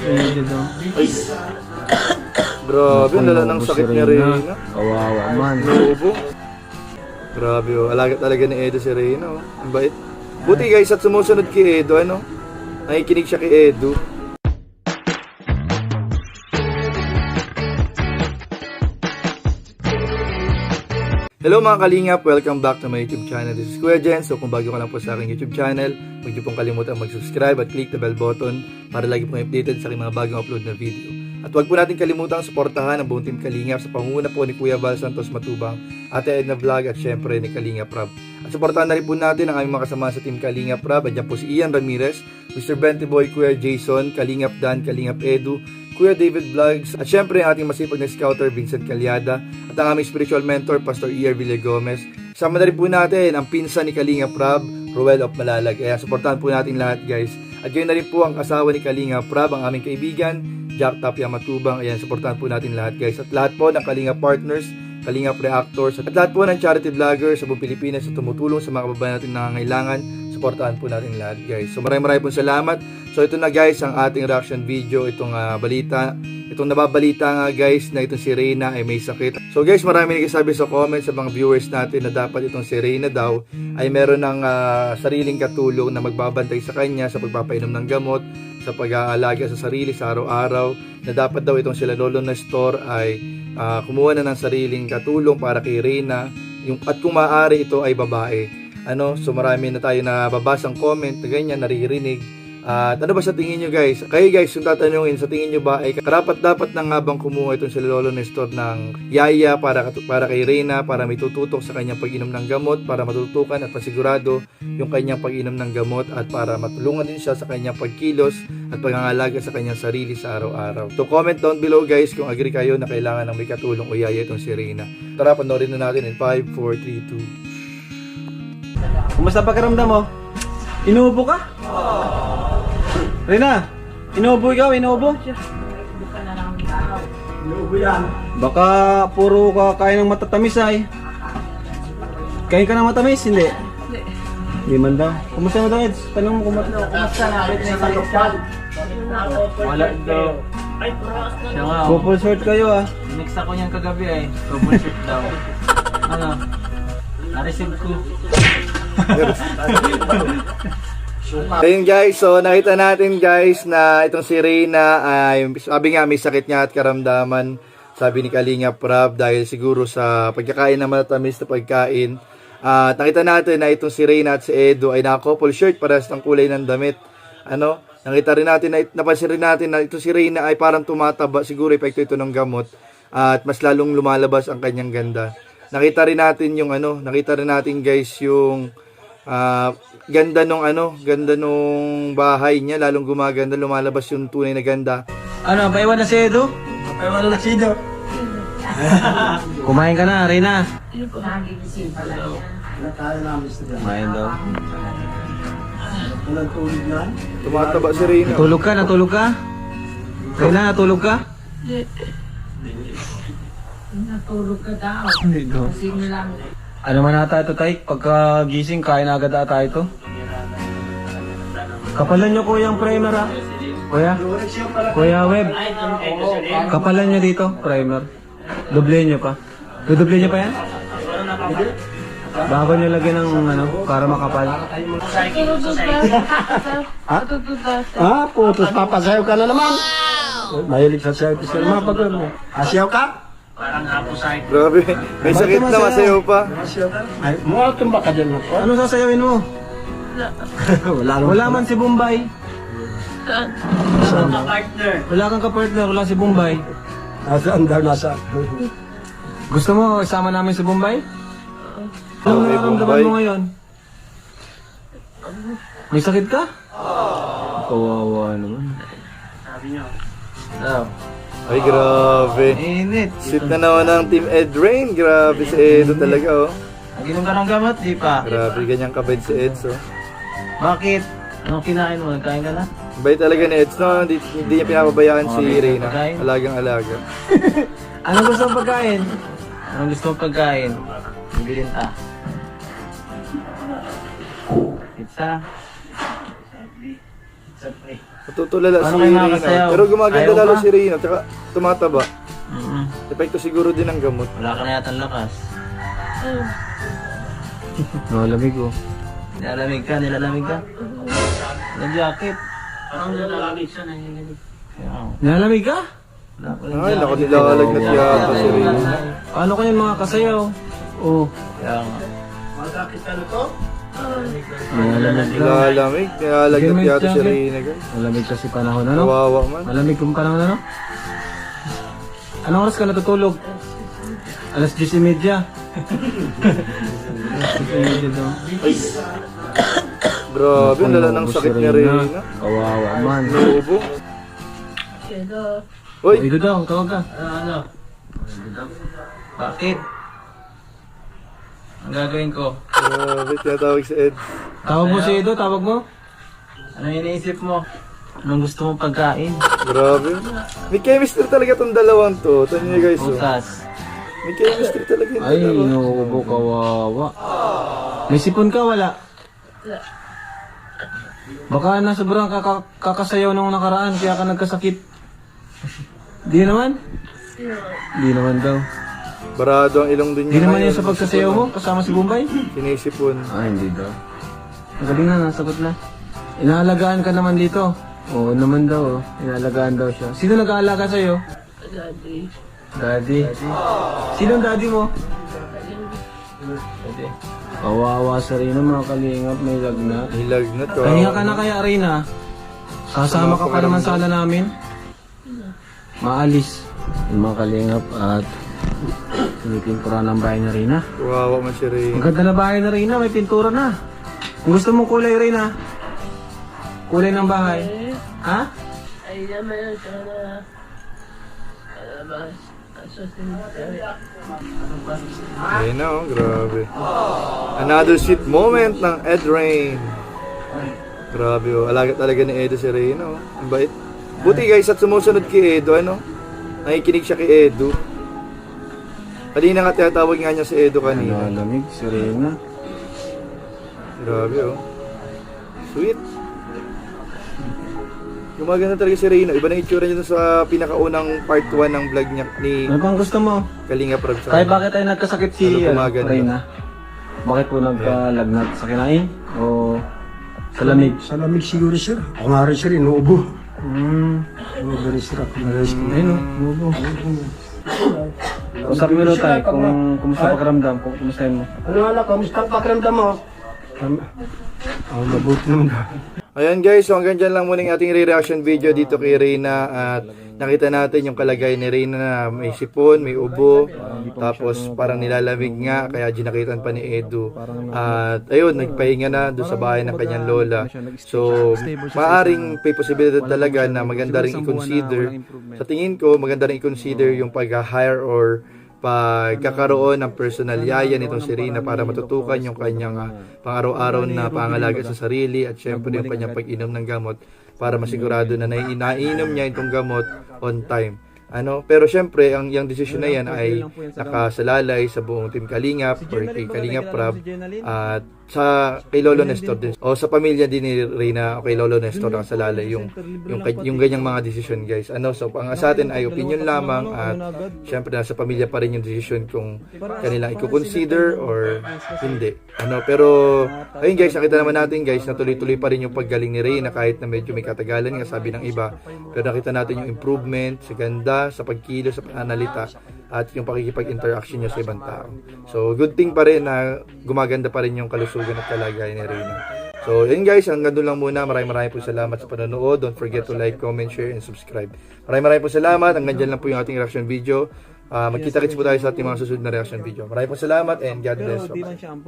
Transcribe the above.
Pwede daw. Ay. Grabe, ang lala ng sakit niya. Reyna. Kawawa man. Nubo. Grabe oh. Alaga talaga ni Edo si Reyna oh. Ang bait. Buti guys at sumusunod kay Edo ano. Nakikinig siya kay Edo. Hello mga kalingap! Welcome back to my YouTube channel. This is Kuya Jen. So kung bago ka lang po sa aking YouTube channel, huwag niyo pong kalimutan mag-subscribe at click the bell button para lagi pong updated sa aking mga bagong upload na video. At huwag po natin kalimutang suportahan ang buong Team Kalingap sa pangunguna po ni Kuya Val Santos Matubang, Ate Edna Vlog at syempre ni Kalingap Rob. At suportahan na rin po natin ang aming mga kasama sa Team Kalingap Rob. Andiyan po si Ian Ramirez, Mr. Benty Boy, Kuya Jason, Kalingap Dan, Kalingap Edu, Kuya David Vlogs, at syempre ang ating masipag na scouter Vincent Calyada, at ang aming spiritual mentor Pastor E.R. Villagomez. Sama na rin po natin ang pinsan ni Kalinga Prab, Ruel of Malalag. Kaya supportahan po natin lahat guys. At yun na rin po ang asawa ni Kalinga Prab, ang aming kaibigan, Jack Tapia Matubang. Ayan, supportahan po natin lahat guys. At lahat po ng Kalinga Partners, Kalinga Reactors, at lahat po ng charity vloggers sa buong Pilipinas na tumutulong sa mga kababayan natin na nangangailangan. Supportahan po natin lahat guys. So maraming maraming po salamat. So ito na guys ang ating reaction video, itong ah, balita. Itong nababalita nga guys na itong si Reyna ay may sakit. So guys marami nagsasabi sa comments sa mga viewers natin na dapat itong si Reyna daw ay meron ng ah, sariling katulong na magbabantay sa kanya sa pagpapainom ng gamot, sa pag-aalaga sa sarili sa araw-araw na dapat daw itong sila Lolo Nestor ay ah, kumuha na ng sariling katulong para kay Reyna yung, at kung maaari ito ay babae ano so marami na tayo nababasang comment ganyan naririnig at ano ba sa tingin nyo guys? Kayo guys, yung tatanungin, sa tingin nyo ba ay karapat dapat na nga bang kumuha itong si Lolo Nestor ng yaya para, para kay Reyna, para may tututok sa kanyang pag-inom ng gamot, para matutukan at pasigurado yung kanyang pag-inom ng gamot at para matulungan din siya sa kanyang pagkilos at pangangalaga sa kanyang sarili sa araw-araw. So comment down below guys kung agree kayo na kailangan ng may katulong o yaya itong si Reyna. Tara, panoorin na natin in 5, 4, 3, 2. Kumusta pakiramdam mo? Inuubo ka? Rina, inuubo ikaw, inuubo? Baka puro ka kain ng matatamis ay. Kain ka ng matamis, hindi? Hindi man daw. Kumusta mo daw, Eds? Tanong mo kumusta. Kumusta na? Na isang lokal. Wala daw. Siya nga, oh. Couple short kayo ah. mix ako niyan kagabi ay. Double shoot daw. Ano? Na-receive ko. Ayun guys, so nakita natin guys na itong si Reyna ay sabi nga may sakit niya at karamdaman. Sabi ni Kalinga Prab dahil siguro sa pagkakain ng matatamis na pagkain. At nakita natin na itong si Reyna at si Edo ay naka-couple shirt parehas ng kulay ng damit. Ano? Nakita rin natin na napansin rin natin na ito si Reyna ay parang tumataba. Siguro epekto ito ng gamot at mas lalong lumalabas ang kanyang ganda. Nakita rin natin yung ano, nakita rin natin guys yung Ah, ganda nung ano, ganda nung bahay niya, lalong gumaganda, lumalabas yung tunay na ganda. Ano, paiwan na si Edo? Paiwan na si Edo. Kumain ka na, Rina. Kumain daw. Tumataba si Reyna. Natulog ka, natulog ka? Rina, natulog ka? Natulog ka daw. Hindi daw. Lang. Ano man ata ito, Tay? Pagka gising, kain na agad ata ito. Kapalan nyo kuya ang primer ha? Kuya? Kuya Web? Kapalan nyo dito, primer. Doble nyo pa. Dodoble nyo pa yan? Bago nyo lagyan ng ano, para makapal. Ha? Ah, putos papasayaw ka na naman. Mahilig sa sayaw sa mga pag mo. Asayaw ka? Grabe, may sakit na, masayaw pa. Ay, mo tumba ka dyan ako. Ano sasayawin mo? Wala. Wala man si Bombay. Wala kang kapartner, wala si Bombay. Nasa andar nasa. Gusto mo isama namin si Bombay? Anong Okay, nararamdaman Bombay. mo ngayon? May sakit ka? Kawawa naman. Ay, grabe. Init. Sit na naman ng Team Ed Rain. Grabe si Edo talaga, oh. Naginom ka ng gamot, di pa? Grabe, ganyang kabait si Eds, oh. Bakit? Anong kinain mo? Kain ka na? Bait talaga ni Eds, no? Hindi, hindi niya pinapabayaan si Okay, Reyna. pagkain. Alagang-alaga. Anong gusto mong pagkain? Anong gusto mong pagkain? Bilhin ta. Pizza. Natutulala si kayo makakasayaw? Pero gumaganda Ayaw lalo ka? si Reyna. Tsaka tumataba. Mm-mm. Epekto siguro din ng gamot. Wala ka na yata lakas. Malamig oh. Nilalamig ka, nilalamig ka. Nag-jacket. Parang nilalamig siya, nanginig. Kaya ako. Nalamig ka? Wala ko Ay, naku, jacket. nilalagnat yata si Reyna. Paano kayo mga kasayaw? Oh. Kaya nga. Malamig ka. Nilalamig. Nilalagnat Gamit yata si. Reyna guys. Malamig kasi panahon ano? Kawawa man. Malamig kung panahon ano? Anong oras ka natutulog? Alas 10.30. Alas 10.30 daw. Grabe, lala ng sakit si ni Reyna. Reyna. Kawawa man. Nubo. Uy, Uy, ito daw, tawag ka. Ano, ano? Bakit? Ang gagawin ko? grabe, tinatawag si Ed. Tawag mo si Edo, tawag mo. Ano iniisip mo? Anong gusto mong pagkain? Grabe. May chemistry talaga tong dalawang to. Ito niyo guys. Oh. Bukas. May chemistry talaga yung Ay, dalawa. inuubo, kawawa. May sipon ka, wala? Baka na sobrang kaka- kakasayaw nung nakaraan, kaya ka nagkasakit. Di naman? Di naman daw. Barado ang ilong din Di niya naman yan sa pagsasayaw mo, kasama si Bombay? Sinisipon. Ah, hindi daw. Magaling na, nasagot na. Inaalagaan ka naman dito. Oo naman daw, oh. inaalagaan daw siya. Sino nag-aalaga sa'yo? Daddy. Daddy. Sino ang daddy mo? Pwede. Kawawa sa Rina, mga kalingap, may lagnat. Hilagnat ko. Pahinga ka na kaya, Rina. Kasama ka pa naman sana namin. Maalis. Yung mga kalingap at pinipintura ng bahay ni Rina. Kawawa man si Ang ganda na bahay ni Rina, may pintura na. Kung gusto mong kulay, Rina. Kulay ng bahay. Ha? Ay naman ka na. Alabas. Ayun na oh, grabe. Another sweet moment ng Ed Rain. Grabe oh, alaga talaga ni Edo si Reyna oh. Ang bait. Buti guys at sumusunod kay Edo ano. Nakikinig siya kay Edo. Kanina nga tinatawag nga niya si Edo kanina. Nalamig si Rina. Grabe oh. Sweet. Gumaganda talaga si Reyna. Iba na itsura niya sa pinakaunang part 1 ng vlog niya ni Ano pang gusto mo? Kalinga Prab Kahit bakit ay nagkasakit si Ano ano? Reyna? Bakit po nagkalagnat sa kinain? O sa lamig? Sa lamig siguro sir. Ako nga rin sir, inuubo. Hmm. Inuubo rin sir ako. Ayun o, bubo. Usap mo tayo kung kumusta pakiramdam, kung kumusta mo. Ano anak, kamusta ang pakiramdam mo? Oh, mabuti naman. Ayan guys, so hanggang dyan lang muna yung ating re-reaction video dito kay Reyna at nakita natin yung kalagay ni Reyna na may sipon, may ubo, tapos parang nilalamig nga kaya ginakitan pa ni Edu. At ayun, nagpahinga na doon sa bahay ng kanyang lola. So, maaring may posibilidad talaga na maganda rin i-consider. Sa tingin ko, maganda rin i-consider yung pag-hire or pagkakaroon ng personal yaya nitong si Rina para matutukan yung kanyang ah, pang-araw-araw na pangalaga sa sarili at syempre yung kanyang pag-inom ng gamot para masigurado na nai- naiinom niya itong gamot on time. Ano, pero syempre ang yung decision na yan ay nakasalalay sa buong team Kalingap or kay Kalingap Prab at sa kay Lolo Nestor din o sa pamilya din ni Reyna o kay Lolo Nestor nakasalalay yung yung yung ganyang mga decision guys. Ano, so ang sa atin ay opinion lamang at syempre nasa pamilya pa rin yung decision kung kanilang i-consider or hindi. Ano, pero ayun guys, nakita naman natin guys na tuloy-tuloy pa rin yung paggaling ni Reyna kahit na medyo may katagalan nga sabi ng iba. Pero nakita natin yung improvement sa ganda, sa pagkilo, sa pananalita at yung pakikipag-interaction niya sa ibang tao. So, good thing pa rin na gumaganda pa rin yung kalusugan at kalagayan ni Reyna. So, yun guys, hanggang doon lang muna. Maraming maraming po salamat sa panonood. Don't forget to like, comment, share, and subscribe. Maraming maraming po salamat. Hanggang dyan lang po yung ating reaction video. Ah, magkita-kits po tayo sa ating mga susunod na reaction video. Maraming po salamat and God bless. Bye-bye.